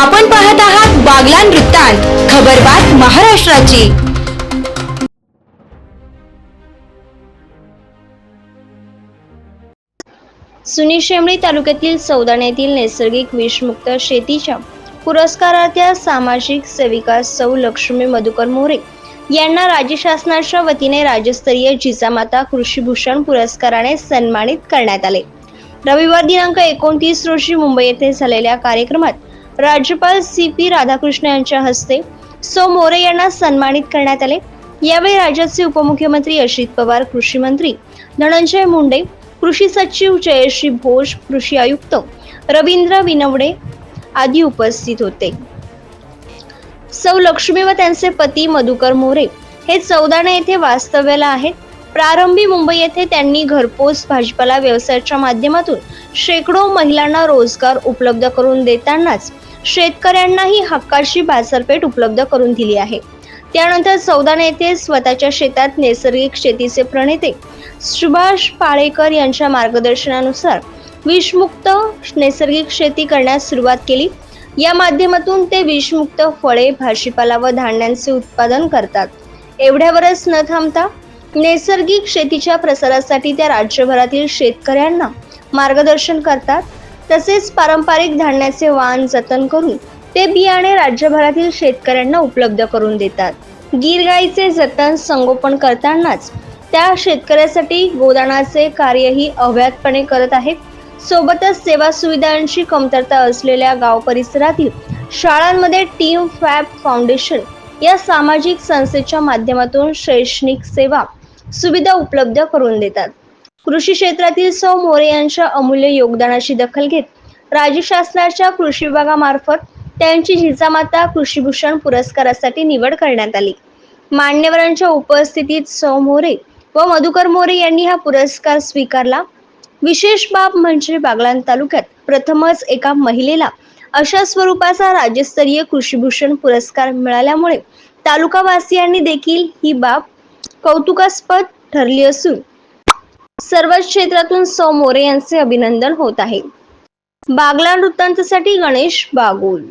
आपण पाहत आहात बागलान वृत्तांत खबरबात महाराष्ट्राची. सुनी शेमळी तालुक्यातील सौदाण येथील नैसर्गिक विषमुक्त शेतीच्या पुरस्कारार्थ्या सामाजिक सेविका सौ लक्ष्मी मधुकर मोरे यांना राज्य शासनाच्या वतीने राज्यस्तरीय जिजामाता कृषीभूषण पुरस्काराने सन्मानित करण्यात आले. रविवार दिनांक एकोणतीस रोजी मुंबई येथे झालेल्या कार्यक्रमात राज्यपाल सी पी राधाकृष्ण यांच्या हस्ते सौ मोरे यांना सन्मानित करण्यात आले. यावेळी राज्याचे उपमुख्यमंत्री अजित पवार कृषी मंत्री धनंजय मुंडे कृषी सचिव जयश्री भोज कृषी आयुक्त रवींद्र विनवडे आदी उपस्थित होते. सौ लक्ष्मी व त्यांचे पती मधुकर मोरे हे चौदाणे येथे वास्तव्याला आहेत. प्रारंभी मुंबई येथे त्यांनी घरपोच भाजीपाला व्यवसायाच्या माध्यमातून शेकडो महिलांना रोजगार उपलब्ध करून देतानाच शेतकऱ्यांनाही हक्काची बाजारपेठ उपलब्ध करून दिली आहे. त्यानंतर चौदाणे येथे स्वतःच्या शेतात नैसर्गिक शेतीचे प्रणेते सुभाष पाळेकर यांच्या मार्गदर्शनानुसार विषमुक्त नैसर्गिक शेती करण्यास सुरुवात केली. या माध्यमातून ते विषमुक्त फळे भाजीपाला व धान्यांचे उत्पादन करतात. एवढ्यावरच न थांबता नैसर्गिक शेतीच्या प्रसारासाठी त्या राज्यभरातील शेतकऱ्यांना मार्गदर्शन करतात. तसेच पारंपरिक धान्याचे वाण जतन करून ते बियाणे राज्यभरातील शेतकऱ्यांना उपलब्ध करून देतात. गीरगाईचे जतन संगोपन करतानाच त्या शेतकऱ्यासाठी गोदानाचे कार्यही अव्याहतपणे करत आहेत. सोबतच सेवा सुविधांची कमतरता असलेल्या गाव परिसरातील शाळांमध्ये टीम फॅब फाउंडेशन या सामाजिक संस्थेच्या माध्यमातून शैक्षणिक सेवा सुविधा उपलब्ध करून देतात. कृषी क्षेत्रातील सौ मोरे यांच्या अमूल्य योगदानाची दखल घेत राज्य शासनाच्या कृषी विभागामार्फत त्यांची जिजामाता कृषीभूषण पुरस्कारासाठी निवड करण्यात आली. मान्यवरांच्या उपस्थितीत सौ मोरे व मधुकर मोरे यांनी हा पुरस्कार स्वीकारला. विशेष बाब म्हणजे बागलाण तालुक्यात प्रथमच एका महिलेला अशा स्वरूपाचा राज्यस्तरीय कृषीभूषण पुरस्कार मिळाल्यामुळे तालुकावासियांनी देखील ही बाब कौतुकास्पद ठरली असून सर्वच क्षेत्रातून सौ मोरे यांचे अभिनंदन होत आहे. बागला वृत्तांतसाठी गणेश बागुल.